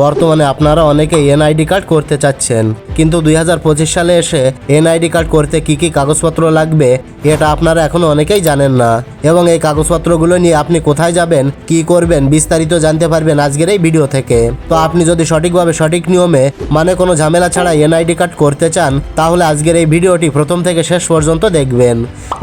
বর্তমানে আপনারা অনেকে এনআইডি কার্ড করতে চাচ্ছেন। কিন্তু দুই হাজার পঁচিশ সালে এসে এনআইডি কার্ড করতে কি কি কাগজপত্র লাগবে, এটা আপনারা এখনও অনেকেই জানেন না। এবং এই কাগজপত্রগুলো নিয়ে আপনি কোথায় যাবেন, কি করবেন, বিস্তারিত জানতে পারবেন আজকের এই ভিডিও থেকে। তো আপনি যদি সঠিকভাবে সঠিক নিয়মে মানে কোনো ঝামেলা ছাড়া এনআইডি কার্ড করতে চান, তাহলে আজকের এই ভিডিওটি প্রথম থেকে শেষ পর্যন্ত দেখবেন।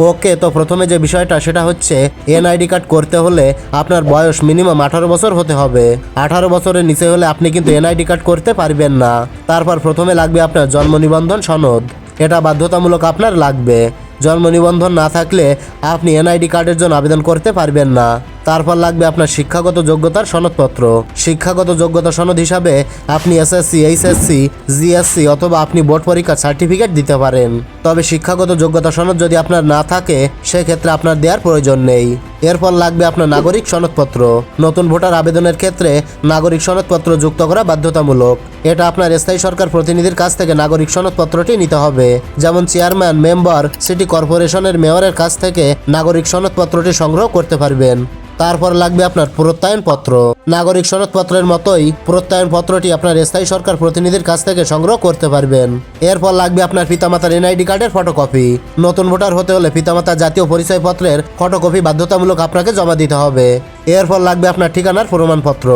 ওকে, তো প্রথমে যে বিষয়টা, সেটা হচ্ছে এনআইডি কার্ড করতে হলে আপনার বয়স মিনিমাম আঠারো বছর হতে হবে। আঠারো বছরের নিচে হলে আপনি কিন্তু এনআইডি কার্ড করতে পারবেন না। তারপর প্রথমে লাগবে আপনার জন্ম নিবন্ধন সনদ। এটা বাধ্যতামূলক আপনার লাগবে। জন্ম নিবন্ধন না থাকলে আপনি এনআইডি কার্ডের জন্য আবেদন করতে পারবেন না। তারপর লাগবে আপনার শিক্ষাগত যোগ্যতার সনদপত্র। শিক্ষাগত যোগ্যতা সনদ হিসাবে আপনি এসএসসি, এইচএসসি, জিএসসি অথবা আপনি বোর্ড পরীক্ষার সার্টিফিকেট দিতে পারেন। তবে শিক্ষাগত যোগ্যতা সনদ যদি আপনার না থাকে, সেক্ষেত্রে আপনার দেওয়ার প্রয়োজন নেই। এরপর লাগবে আপনার নাগরিক সনদপত্র। নতুন ভোটার আবেদনের ক্ষেত্রে নাগরিক সনদপত্র যুক্ত করা বাধ্যতামূলক। এটা আপনার স্থায়ী সরকার প্রতিনিধির কাছ থেকে নাগরিক সনদপত্রটি নিতে হবে। যেমন চেয়ারম্যান, মেম্বার, সিটি কর্পোরেশনের মেয়রের কাছ থেকে নাগরিক সনদপত্রটি সংগ্রহ করতে পারবেন। তারপর লাগবে আপনার প্রত্যয়ন পত্র নাগরিক সনদপত্রের মতোই প্রত্যয়ন পত্রটি আপনার স্থায়ী সরকার প্রতিনিধির কাছ থেকে সংগ্রহ করতে পারবেন। এরপর লাগবে আপনার পিতামাতার এনআইডি কার্ডের ফটোকপি। নতুন ভোটার হতে হলে পিতামাতার জাতীয় পরিচয়পত্রের ফটোকপি বাধ্যতামূলক আপনাকে জমা দিতে হবে। এরপর লাগবে আপনার ঠিকানার প্রমাণপত্র।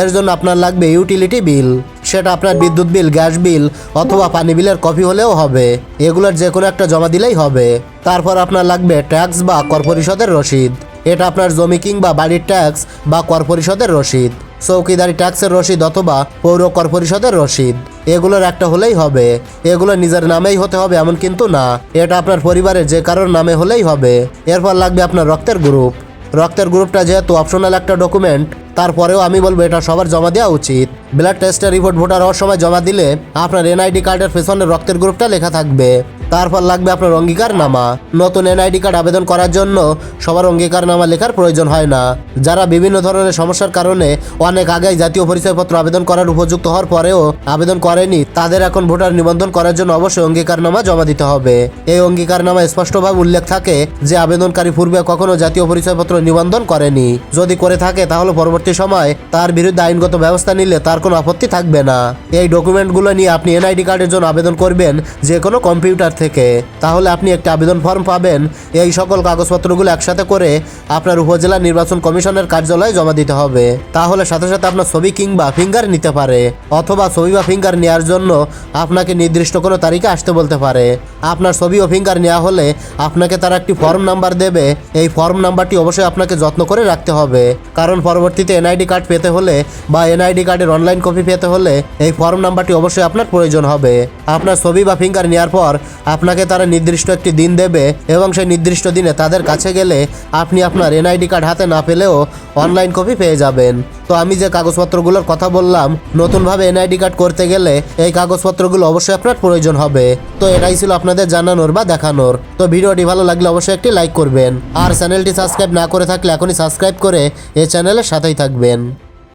এর জন্য আপনার লাগবে ইউটিলিটি বিল। সেটা আপনার বিদ্যুৎ বিল, গ্যাস বিল অথবা পানি বিলের কপি হলেও হবে। এগুলোর যে কোনো একটা জমা দিলেই হবে। তারপর আপনার লাগবে ট্যাক্স বা কর পরিষদের রসিদ। এটা আপনার জমি কিংবা বাড়ির ট্যাক্স বা কর পরিষদের রসিদ, চৌকিদারি ট্যাক্সের রসিদ অথবা পৌর কর পরিষদের রসিদ। এগুলোর একটা হলেই হবে। এগুলো নিজের নামেই হতে হবে এমন কিন্তু না। এটা আপনার পরিবারের যে কারোর নামে হলেই হবে। এরপর লাগবে আপনার রক্তের গ্রুপ। রক্তের গ্রুপটা যেহেতু অপশনাল একটা ডকুমেন্ট, তারপরেও আমি বলব এটা সবার জমা দেওয়া উচিত। ব্লাড টেস্টের রিপোর্ট ভোটার হওয়ার সময় জমা দিলে আপনার এনআইডি কার্ডের পেছনে রক্তের গ্রুপটা লেখা থাকবে। তারপর লাগবে আপনার অঙ্গীকার নামা নতুন এনআইডি কার্ড আবেদন করার জন্য সবার অঙ্গীকার নামা লেখার প্রয়োজন হয় না। যারা বিভিন্ন ধরনের সমস্যার কারণে অনেক আগেই জাতীয় পরিচয়পত্র আবেদন করার উপযুক্ত হওয়ার পরেও আবেদন করেনি, তাদের এখন ভোটার নিবন্ধন করার জন্য অবশ্যই অঙ্গীকার নামা জমা দিতে হবে। এই অঙ্গীকার নামায় স্পষ্টভাবে উল্লেখ থাকে যে আবেদনকারী পূর্বে কখনো জাতীয় পরিচয়পত্র নিবন্ধন করেনি। যদি করে থাকে, তাহলে পরবর্তী সময় তার বিরুদ্ধে আইনগত ব্যবস্থা নিলে তার কোনো আপত্তি থাকবে না। এই ডকুমেন্টগুলো নিয়ে আপনি এনআইডি কার্ডের জন্য আবেদন করবেন যে কোনো কম্পিউটার থেকে, তাহলে আপনি একটি আবেদন ফর্ম পাবেন। এই সকল কাগজপত্রগুলো একসাথে করে আপনার উপজেলা নির্বাচন কমিশনের কার্যালয়ে জমা দিতে হবে। তাহলে সাথে সাথে আপনার ছবি কিংবা ফিঙ্গার নিতে পারে, অথবা ছবি বা ফিঙ্গার নেওয়ার জন্য আপনাকে নির্দিষ্ট কোনো তারিখে আসতে বলতে পারে। আপনার ছবি ও ফিঙ্গার নেওয়া হলে আপনাকে তারা একটি ফর্ম নাম্বার দেবে। এই ফর্ম নাম্বারটি অবশ্যই আপনাকে যত্ন করে রাখতে হবে। কারণ পরবর্তীতে এনআইডি কার্ড পেতে হলে বা এনআইডি কার্ডের অনলাইন কপি পেতে হলে এই ফর্ম নাম্বারটি অবশ্যই আপনার প্রয়োজন হবে। আপনার ছবি বা ফিঙ্গার নেওয়ার পর আপনাকে তারা নির্দিষ্ট একটি দিন দেবে এবং সেই নির্দিষ্ট দিনে তাদের কাছে গেলে আপনি আপনার এনআইডি কার্ড হাতে না পেলেও অনলাইন কপি পেয়ে যাবেন। তো আমি যে কাগজপত্রগুলোর কথা বললাম, নতুনভাবে এনআইডি কার্ড করতে গেলে এই কাগজপত্রগুলো অবশ্যই আপনার প্রয়োজন হবে। তো এটাই ছিল আপনাদের জানানোর বা দেখানোর। তো ভিডিওটি ভালো লাগলে অবশ্যই একটি লাইক করবেন। আর চ্যানেলটি সাবস্ক্রাইব না করে থাকলে এখনই সাবস্ক্রাইব করে এই চ্যানেলের সাথেই থাকবেন।